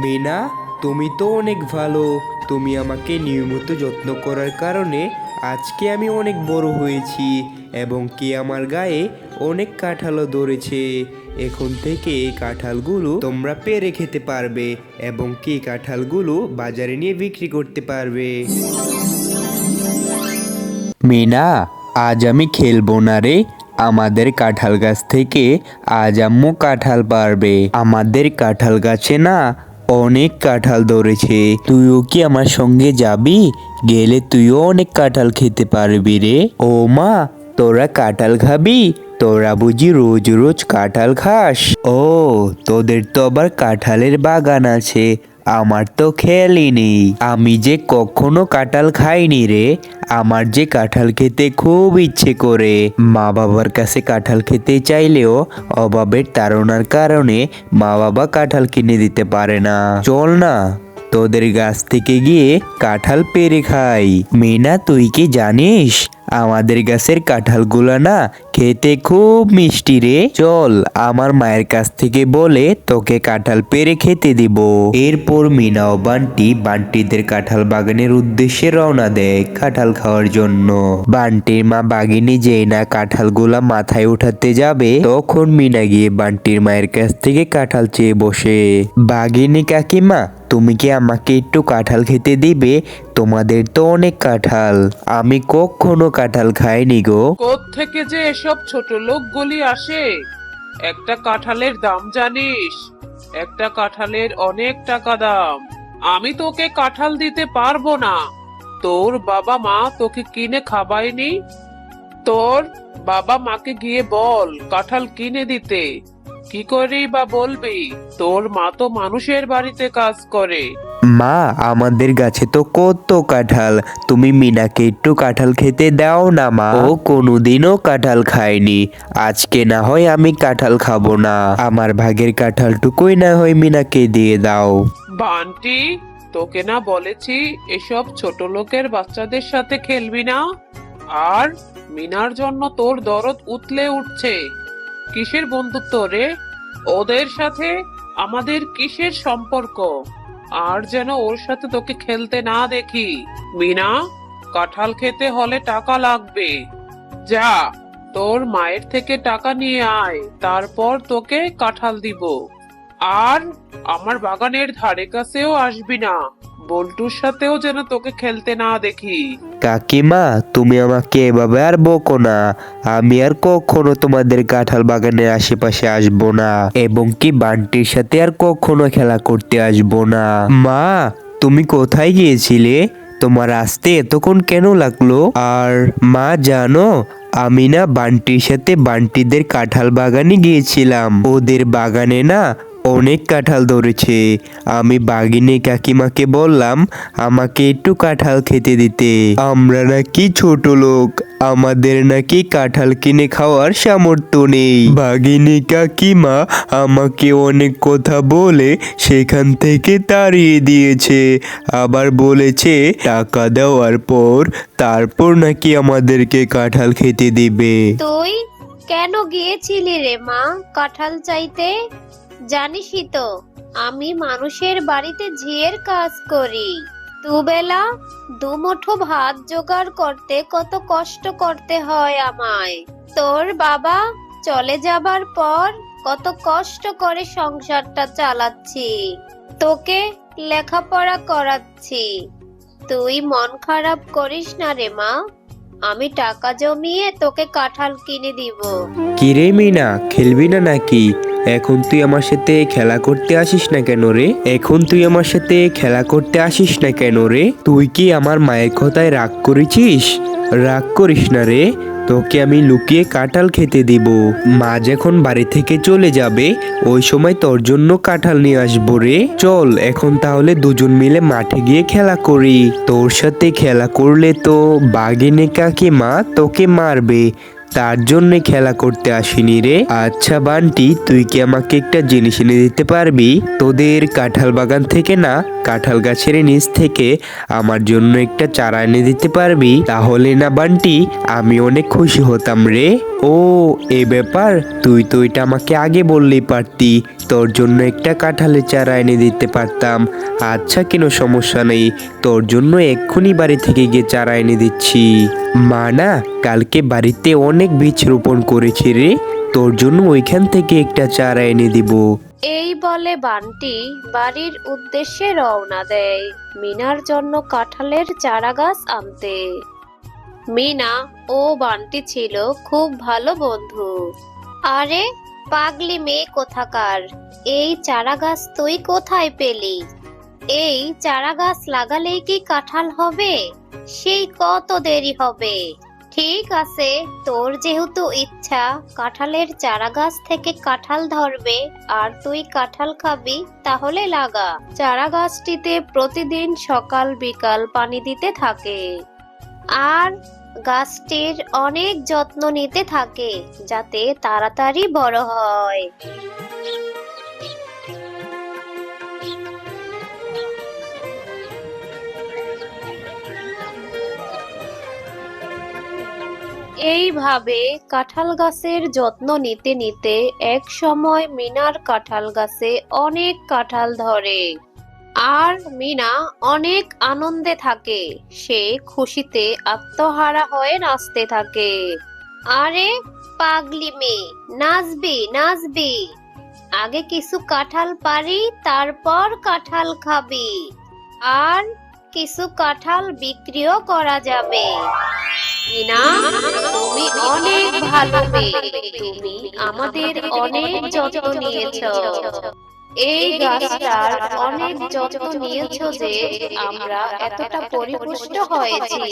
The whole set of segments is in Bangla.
মিনা, তুমি তো অনেক ভালো। তুমি আমাকে নিয়মিত যত্ন করার কারণে আজকে আমি অনেক বড় হয়েছি এবং কি আমার গায়ে অনেক কাঁঠালও ধরেছে। এখন থেকে এই কাঁঠালগুলো তোমরা পেরে খেতে পারবে এবং কি কাঁঠালগুলো বাজারে নিয়ে বিক্রি করতে পারবে। মিনা, আজ আমি খেলব না রে। আমাদের কাঁঠাল গাছ থেকে আজ আম্মু কাঁঠাল পারবে। আমাদের কাঁঠাল গাছে না অনেক কাঁঠাল ধরেছে। তুইও কি আমার সঙ্গে যাবি? গেলে তুইও অনেক কাঁঠাল খেতে পারবি রে। ও মা, তোরা কাঁঠাল খাবি? তোরা বুঝি রোজ রোজ কাঁঠাল খাস? ও, তোদের তো আবার কাঁঠালের বাগান আছে। আমার তো খেয়ালই নেই। আমি যে কখনো কাঁঠাল খাইনি রে, আমার যে কাঁঠাল খেতে খুব ইচ্ছে করে। মা বাবার কাছে কাঁঠাল খেতে চাইলেও অভাবের তাড়নার কারণে মা বাবা কাঁঠাল কিনে দিতে পারে না। চল না, তোদের গাছ থেকে গিয়ে কাঁঠাল পেরে খাই। মেনা, তুই কি জানিস? আমাদের গাছের কাঁঠালগুলো না খেতে খুব মিষ্টি রে। চল, আমার মায়ের কাছ থেকে বলে তোকে কাঁঠাল পেরে খেতে দিব। এরপর মিনা ও বান্টি বান্টিদের কাঁঠাল বাগানের উদ্দেশ্যে রওনা দেয় কাঁঠাল খাওয়ার জন্য। বান্টির মা বাগিনী যেই না কাঁঠালগুলা মাথায় উঠাতে যাবে, তখন মিনা গিয়ে বান্টির মায়ের কাছ থেকে কাঁঠাল চেয়ে বসে। বাগিনী কাকিমা তুমি কি আমাকে একটু কাঁঠাল খেতে দিবে? তোমাদের তো অনেক কাঁঠাল। আমি কখনো কাঁঠাল খাইনি গো। থেকে যে এসব ছোট লোকগুলি আসে? একটা কাঁঠালের দাম জানিস? একটা কাঁঠালের অনেক টাকা দাম। আমি তোকে কাঁঠাল দিতে পারব না। তোর বাবা মা তোকে কিনে খাবায়নি? তোর বাবা মাকে গিয়ে বল কাঁঠাল কিনে দিতে। কি করেই বা বলবি? তোর মা তো মানুষের বাড়িতে কাজ করে। মা আমাদের গাছে তো কত কাঁঠাল। তুমি মিনাকে একটু কাঁঠাল খেতে দাও না মা। ও কোনোদিনও কাঁঠাল খায়নি। আজকে না হয় আমি কাঁঠাল খাব না। আমার ভাগের কাঁঠালটুকুই না হয় মিনাকে দিয়ে দাও। বান্টি তোকে না বলেছি এসব ছোট লোকের বাচ্চাদের সাথে খেলবি না। আর মিনার জন্য তোর দরদ উতলে উঠছে। কিসের বন্ধুত্ব রে? ওদের সাথে আমাদের কিসের সম্পর্ক? আর যেন ওর সাথে তোকে খেলতে না দেখি। মিনা, কাঁঠাল খেতে হলে টাকা লাগবে। যা, তোর মায়ের থেকে টাকা নিয়ে আয়, তারপর তোকে কাঁঠাল দিব। আর আমার বাগানের ধারে কাছেও আসবি না। বল্টুর সাথেও যেন তোকে খেলতে না দেখি। কাকিমা, তুমি আমাকে এভাবে আর বকো না। আমি আর কখনো তোমাদের কাঁঠাল বাগানের আশেপাশে আসব না, এবং কি বান্টির সাথে আর কখনো খেলা করতে আসব না। মা, তুমি কোথায় গিয়েছিলে? তোমার আসতে এতক্ষণ কেন লাগল? আর মা, জানো, আমি না বান্টির সাথে বান্টিদের কাঁঠাল বাগানে গিয়েছিলাম। ওদের বাগানে না অনেক কাঁঠাল ধরেছে। আমি বাগিনী কাকিমাকে বললাম, আমাকে একটু কাঁঠাল খেতে দিতে। আমরা নাকি ছোট লোক, আমাদের নাকি কাঁঠাল কিনে খাওয়ার সামর্থ্য নেই। বাগিনী কাকিমা আমাকে অনেক কথা বলে সেখান থেকে তাড়িয়ে দিয়েছে। আবার বলেছে, টাকা দেওয়ার পর তারপর নাকি আমাদেরকে কাঁঠাল খেতে দিবে। তুই কেন গিয়েছিলি রে মা কাঁঠাল চাইতে? জানিসই তো, আমি মানুষের বাড়িতে ঝিয়ের কাজ করি। দুবেলা দুমুঠো ভাত জোগাড় করতে কত কষ্ট করতে হয় আমায়। তোর বাবা চলে যাবার পর কত কষ্ট করে সংসারটা চালাচ্ছি। তোকে লেখাপড়া করাচ্ছি। তুই মন খারাপ করিস না রে মা, আমি টাকা জমিয়ে তোকে কাঁঠাল কিনে দিব। কিরে মিনা, খেলবি না নাকি? এখন তুই আমার সাথে খেলা করতে আসিস না কেন রে? এখন তুই আমার সাথে খেলা করতে আসিস না কেন রে? তুই কি আমার মায়ের কথায় রাগ করেছিস? রাগ করিস না রে। তোকে আমি লুকিয়ে কাঁঠাল খেতে দিব। মা যখন বাড়ি থেকে চলে যাবে, ওই সময় তোর জন্য কাঁঠাল নিয়ে আসব রে। চল, এখন তাহলে দুজন মিলে মাঠে গিয়ে খেলা করি। তোর সাথে খেলা করলে তো বাঘিনী কাকিমা তোকে মারবে। তার জন্য খেলা করতে আসিনি রে। আচ্ছা বান্টি, তুই কি আমাকে একটা জিনিস এনে দিতে পারবি? তোদের কাঁঠাল বাগান থেকে না, কাঁঠাল গাছের নিচ থেকে আমার জন্য একটা চারা এনে দিতে পারবি? তাহলে না বান্টি, আমি অনেক খুশি হতাম রে। ও, এ ব্যাপার? তুই তো এটা আমাকে আগে বললেই পারতি। তোর জন্য একটা কাঁঠালের চারা এনে দিতে পারতাম। আচ্ছা কোনো সমস্যা নেই, তোর জন্য এক্ষুনি বাড়ি থেকে গিয়ে চারা এনে দিচ্ছি। মা না, কালকে বাড়িতে অনেক বীজ রোপণ করেছি রে। তোর জন্য ওইখান থেকে একটা চারা এনে দিব। এই বলে বান্টি বাড়ির উদ্দেশ্যে রওনা দেয়। মিনার জন্য কাঁঠালের চারা গাছ আনতে। মিনা ও বান্টি ছিল খুব ভালো বন্ধু। আরে, পাগলি মেয়ে কোথাকার? এই চারা গাছ তুই কোথায় পেলি? এই চারা গাছ লাগালেই কি কাঁঠাল হবে? সেই কত দেরি হবে? ঠিক আছে, তোর যেহেতু ইচ্ছা, কাঁঠালের চারা গাছ থেকে কাঁঠাল ধরবে, আর তুই কাঁঠাল খাবি, তাহলে লাগা। চারা গাছটিতে প্রতিদিন সকাল বিকাল পানি দিতে থাকে। আর গাছটির অনেক যত্ন নিতে থাকে, যাতে তাড়াতাড়ি বড় হয়। এইভাবে কাঁঠাল গাছের যত্ন নিতে নিতে এক সময় মিনার কাঁঠাল গাছে অনেক কাঁঠাল ধরে। আর মিনা অনেক আনন্দে থাকে। সে খুশিতে আত্মহারা হয়ে নাচতে থাকে। আরে, পাগলি মেয়ে, নাচবি নাচবি। আগে কিছু কাঁঠাল পারি, তারপর কাঁঠাল খাবি। আর কিছু কাঁঠাল বিক্রিও করা যাবে। মিনা তুমি অনেক ভালো তুমি আমাদের অনেক যত্ন নিয়েছো। এই গাছটার অনেক যত্ন নিয়েছো যে আমরা এতটা পরিপুষ্ট হয়েছি।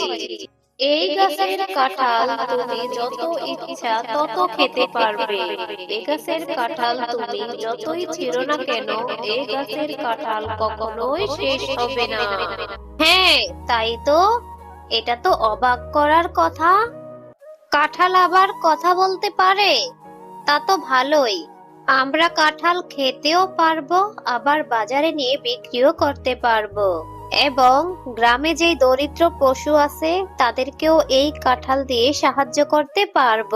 এই গাছের কাঁঠাল তুমি যত ইচ্ছা তত খেতে পারবে। এই গাছের কাঁঠাল তুমি যতই ছিঁড়ো না কেন এই গাছের কাঁঠাল কখনোই শেষ হবে না। হ্যাঁ তাই তো। এটা তো অবাক করার কথা। কাঁঠাল আবার কথা বলতে পারে? তা তো ভালোই। আমরা কাঁঠাল খেতেও পারব, আবার বাজারে নিয়ে বিক্রিও করতে পারব। এবং গ্রামে যে দরিদ্র পশু আছে, তাদেরকেও এই কাঁঠাল দিয়ে সাহায্য করতে পারব।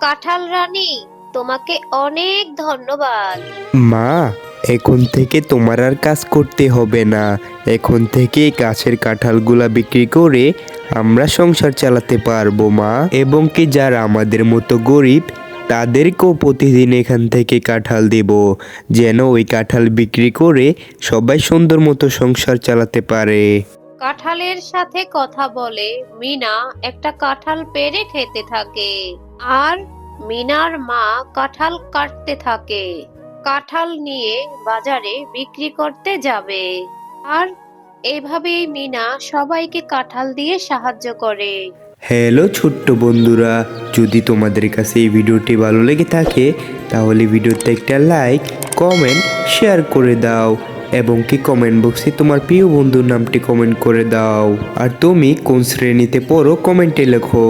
কাঁঠাল রানী, তোমাকে অনেক ধন্যবাদ। মা এখন থেকে তোমার আর কাজ করতে হবে না। এখন থেকে গাছের কাঁঠালগুলা বিক্রি করে আমরা সংসার চালাতে পারব, মা। এবং কি যারা আমাদের মতো গরিব, তাদেরকেও প্রতিদিন এখান থেকে কাঁঠাল দেব। যেন ওই কাঁঠাল বিক্রি করে সবাই সুন্দর মতো সংসার চালাতে পারে। কাঁঠালের সাথে কথা বলে মিনা একটা কাঁঠাল পেরে খেতে থাকে। আর মিনার মা কাঁঠাল কাটতে থাকে। কাঁঠাল নিয়ে বাজারে বিক্রি করতে যাবে। আর এভাবেই মিনা সবাইকে কাঁঠাল দিয়ে সাহায্য করে। হ্যালো ছোট্ট বন্ধুরা, যদি তোমাদের কাছে এই ভিডিওটি ভালো লেগে থাকে, তাহলে ভিডিওতে একটা লাইক, কমেন্ট, শেয়ার করে দাও এবং কি কমেন্ট বক্সে তোমার প্রিয় বন্ধুর নামটি কমেন্ট করে দাও। আর তুমি কোন শ্রেণীতে পড়ো কমেন্টে লেখো।